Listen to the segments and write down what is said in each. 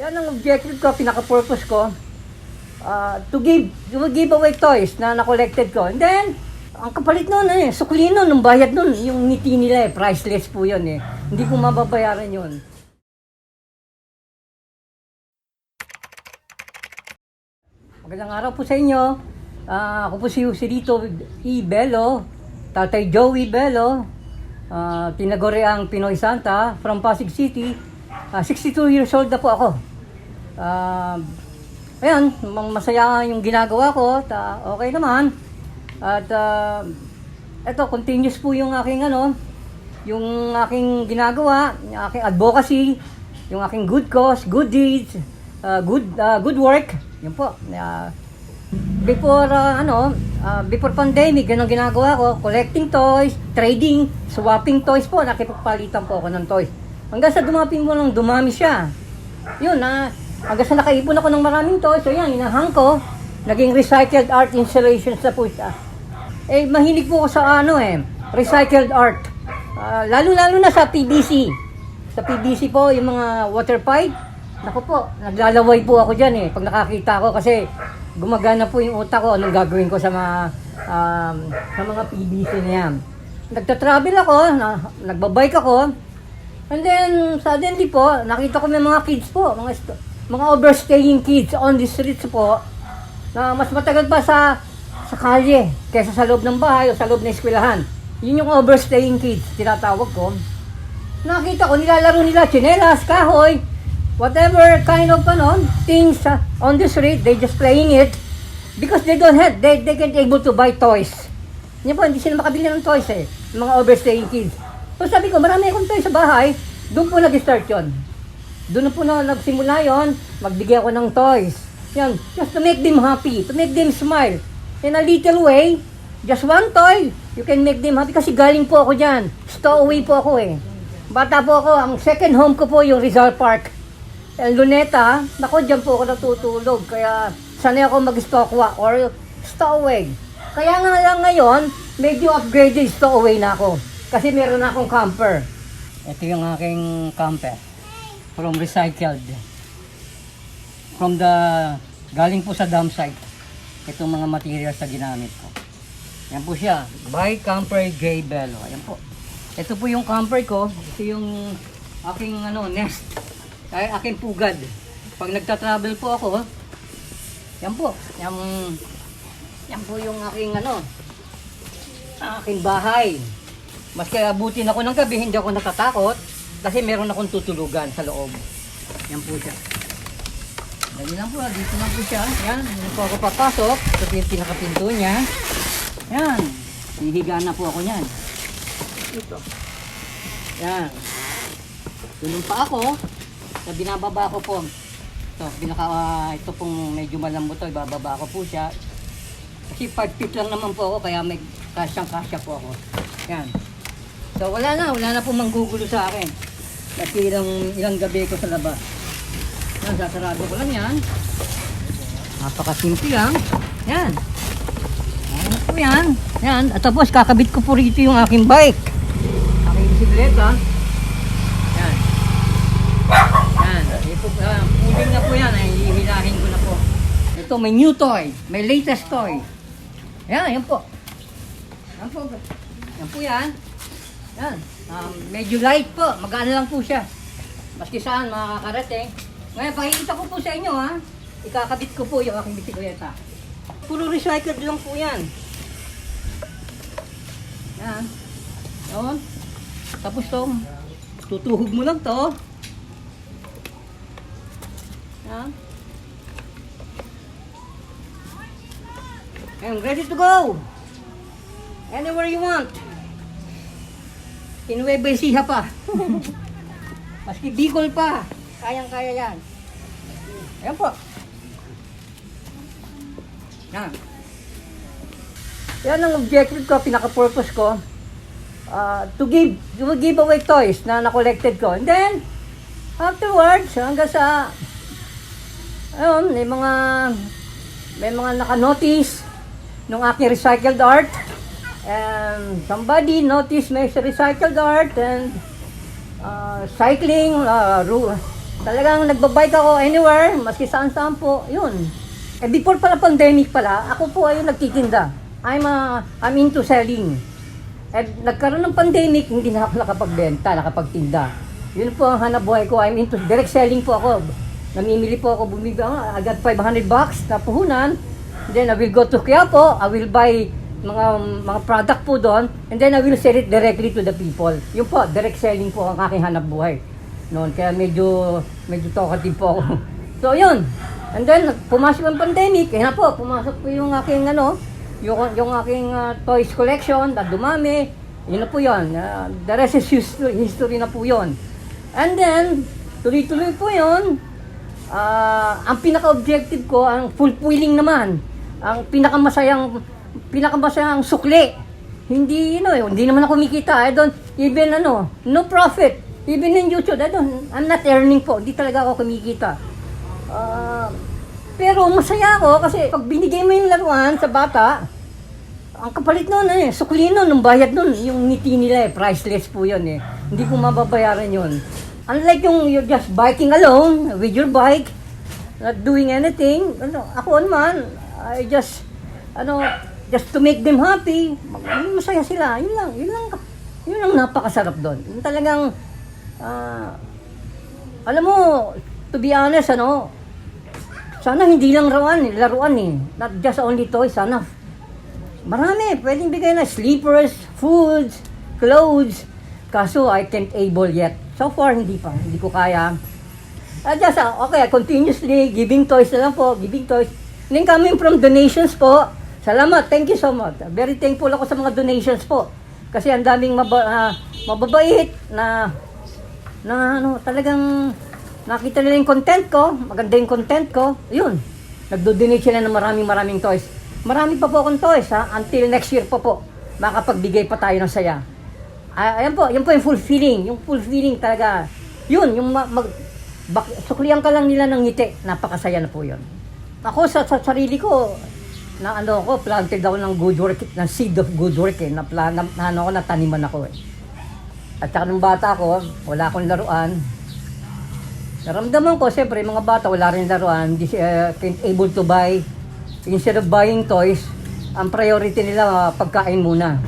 Yan ang objective ko, pinaka-purpose ko. ah, to give, to give away toys na na-collected ko. And then, ang kapalit nun eh, sukli nun, nung bayad nun, yung ngiti nila eh, priceless po yun eh. Hindi ko mababayaran yun. Magandang araw po sa inyo. Ah, ako po si Joselito E. Bello, Tatay Joey Bello, ah, tinaguriang Pinoy Santa from Pasig City. Ah, 62 years old na po ako. Ayan, mang- masaya yung ginagawa ko, ta, okay naman. At ah, eto, continuous po yung aking ano, yung aking ginagawa, yung aking advocacy, yung aking good cause, good deeds, uh, good uh, good work. Yun po. Uh, before uh, ano, uh, before pandemic, ganun ginagawa ko, collecting toys, trading, swapping toys po, nakipagpalitan po ako ng toys. Hanggang sa dumaping mo lang, dumami siya. Yun na, hanggang sa nakaipon ako ng maraming toys, so yan, inahang ko, naging recycled art installations na po siya. Eh, mahilig po ako sa ano eh, recycled art. Ah, lalo-lalo na sa PVC. Sa PVC po, yung mga water pipe. Naku po, naglalaway po ako dyan eh. Pag nakakita ko kasi gumagana po yung utak ko anong gagawin ko sa mga um, sa mga PVC na yan. Nagta-travel ako, na, nagbabike ako. And then, suddenly po, nakita ko may mga kids po, mga, mga overstaying kids on the streets po, na mas matagal pa sa sa kalye kaysa sa loob ng bahay o sa loob ng eskwelahan. Yun yung overstaying kids, tinatawag ko. Nakita ko, nilalaro nila chinelas, kahoy, whatever kind of ano, things uh, on the street, they just playing it because they don't have, they, they can't able to buy toys. Yan po, hindi sila makabili ng toys eh, mga overstaying kids. So sabi ko, marami akong toys sa bahay, doon po nag-start yun. Doon na po na nagsimula yon, magbigay ako ng toys. Yan, just to make them happy, to make them smile. In a little way, just one toy, you can make them happy kasi galing po ako dyan. Stowaway po ako eh. Bata po ako, ang second home ko po yung Rizal Park. El Luneta, nako dyan po ako natutulog. Kaya sanay ako mag-stockwalk or stowaway. Kaya nga lang ngayon, medyo upgraded stowaway na ako. Kasi meron na akong camper. Ito yung aking camper. From recycled. From the, galing po sa dump site. Itong mga materials na ginamit ko. Yan po siya. By Camper J. Bello. Ayan po. Ito po yung camper ko. Ito yung aking ano, nest. Ay, aking pugad. Pag nagta-travel po ako, yan po. Yan, yan po yung aking ano, aking bahay. Maski abutin ako ng gabi, hindi ako natatakot. Kasi meron akong tutulugan sa loob. Yan po siya. Dali lang po, dito lang po siya. Yan, hindi po ako papasok. Ito po yung pinakapinto niya. Yan, hihiga na po ako niyan. Ito. Yan. Tulong pa ako. Sa binababa ko po. Ito, binaka, ah, ito pong medyo malambot to. Ibababa ko po siya. Kasi 5 feet lang naman po ako. Kaya may kasyang-kasya po ako. Yan. So wala na. Wala na po manggugulo sa akin. Kasi ilang, ilang gabi ko sa labas. Yan, sasarado ko lang yan. Napakasimple lang. Yan. Yan po yan. Yan. At tapos kakabit ko po rito yung aking bike. Aking bisikleta. Yan. Yan. Ito, uh, puling na po yan. Ay, hihilahin ko na po. Ito, may new toy. May latest toy. Yan, yan po. Yan po. Yan po yan. Yan. Um, medyo light po. Magaan lang po siya. Maski saan makakarating. Ngayon, pakikita ko po sa inyo ha. Ikakabit ko po yung aking bisikleta. Puro recycled lang po yan. Yan. Yun. Tapos to, tutuhog mo lang to. Yan. And ready to go. Anywhere you want. In Nueva Ecija pa. Maski Bicol pa. Kayang-kaya yan. Ayan po. Yan. Yan ang objective ko, pinaka-purpose ko. ah, to give, to give away toys na na-collected ko. And then, afterwards, hanggang sa, ayun, may mga, may mga naka-notice nung aking recycled art. And somebody noticed my recycled art and uh, cycling, uh, ru- Talagang nagbabike ako anywhere, maski saan saan po, yun. Eh before pala pandemic pala, ako po ay nagtitinda. I'm, a, I'm into selling. Eh, nagkaroon ng pandemic, hindi na ako nakapagbenta, nakapagtinda. Yun po ang hanap buhay ko. I'm into direct selling po ako. Namimili po ako, bumibili I got 500 bucks na puhunan. Then I will go to Quiapo, I will buy mga mga product po doon, and then I will sell it directly to the people. Yun po, direct selling po ang aking hanap buhay. Noon, kaya medyo, medyo talkative po ako. So, yun. And then, pumasok ang pandemic, kaya po, pumasok po yung aking, ano, yung, yung aking ah, toys collection, na dumami, yun na po yun. Ah, the rest is history, history na po yun. And then, tuloy-tuloy po yun. Ah, ang pinaka-objective ko, ang fulfilling naman, ang pinakamasayang, pinakamasayang sukli. Hindi, you know, hindi naman ako kumikita. I don't, even ano, no profit. Even in YouTube, I don't, I'm not earning po. Hindi talaga ako kumikita. Ah, pero masaya ako kasi pag binigay mo yung laruan sa bata, ang kapalit nun eh, sukli nun, ng bayad nun, yung ngiti nila eh, priceless po yun eh. Hindi ko mababayaran yun. Unlike yung you're just biking alone with your bike, not doing anything, ano, ako naman, I just, ano, just to make them happy, masaya sila, yun lang, yun lang, yun lang napakasarap doon. Yung talagang, ah, alam mo, to be honest, ano, sana hindi lang rawan, laruan eh. Not just only toys, sana. Marami, pwedeng bigay na sleepers, foods, clothes. Kaso I can't able yet. So far, hindi pa. Hindi ko kaya. Uh, just, ah, okay, continuously giving toys na lang po, giving toys. And then coming from donations po, salamat, thank you so much. Very thankful ako sa mga donations po. Kasi ang daming maba, ah, mababait na na ano, talagang nakita nila yung content ko, maganda yung content ko, yun. Nagdo-donate sila ng maraming maraming toys. Marami pa po akong toys ha, until next year pa po, makapagbigay pa tayo ng saya. Ah, ayan po, yun po yung fulfilling, yung fulfilling talaga. Yun, yung ma- mag, bak, suklihan ka lang nila ng ngiti, napakasaya na po yun. Ako sa, sa sarili ko, na ano ko, planted ako ng good work, ng seed of good work eh, na, na, na ano ko, nataniman ako eh. At saka nung bata ko, wala akong laruan. Naramdaman ko, siyempre, mga bata, wala rin laruan, hindi uh, able to buy. Instead of buying toys, ang priority nila, uh, pagkain muna.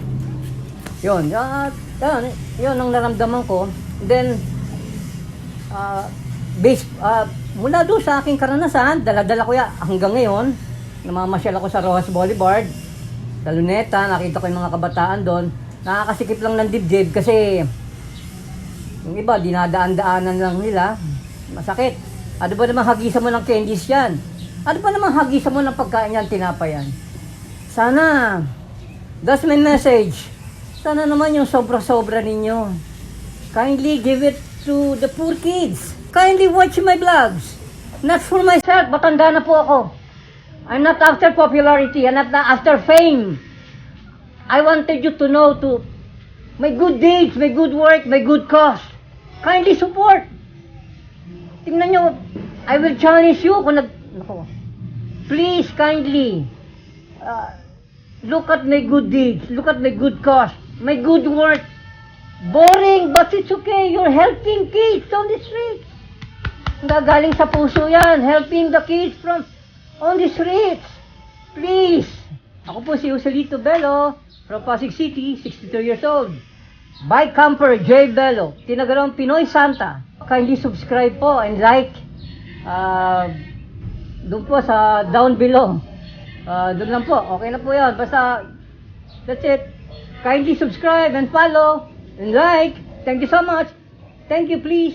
Yun, uh, yun, yun ang naramdaman ko. Then, uh, based, uh, mula doon sa aking karanasan, dala-dala ko ya hanggang ngayon, namamasyal ako sa Rojas Boulevard, sa Luneta, nakita ko yung mga kabataan doon, nakakasikip lang ng dibdib kasi yung iba, dinadaan-daanan lang nila, masakit. Ano ba naman hagisan mo ng candies yan? Ano ba naman hagisan mo ng pagkain yan, tinapa yan? Sana, that's my message. Sana naman yung sobra-sobra ninyo. Kindly give it to the poor kids. Kindly watch my vlogs. Not for myself, matanda na po ako. I'm not after popularity, I'm not after fame. I wanted you to know to my good deeds, my good work, my good cause. Kindly support. Tingnan nyo, I will challenge you kung nag... Nako. Please, kindly, uh, look at my good deeds, look at my good cause, my good work. Boring, but it's okay. You're helping kids on the streets. Gagaling sa puso yan, helping the kids from on the streets. Please. Ako po si Joselito Bello from Pasig City, 62 years old. Bike camper J. Bello, tinagarang Pinoy Santa. Kindly subscribe po and like. Uh, doon po sa down below. Uh, doon lang po. Okay na po yan. Basta, that's it. Kindly subscribe and follow and like. Thank you so much. Thank you, please.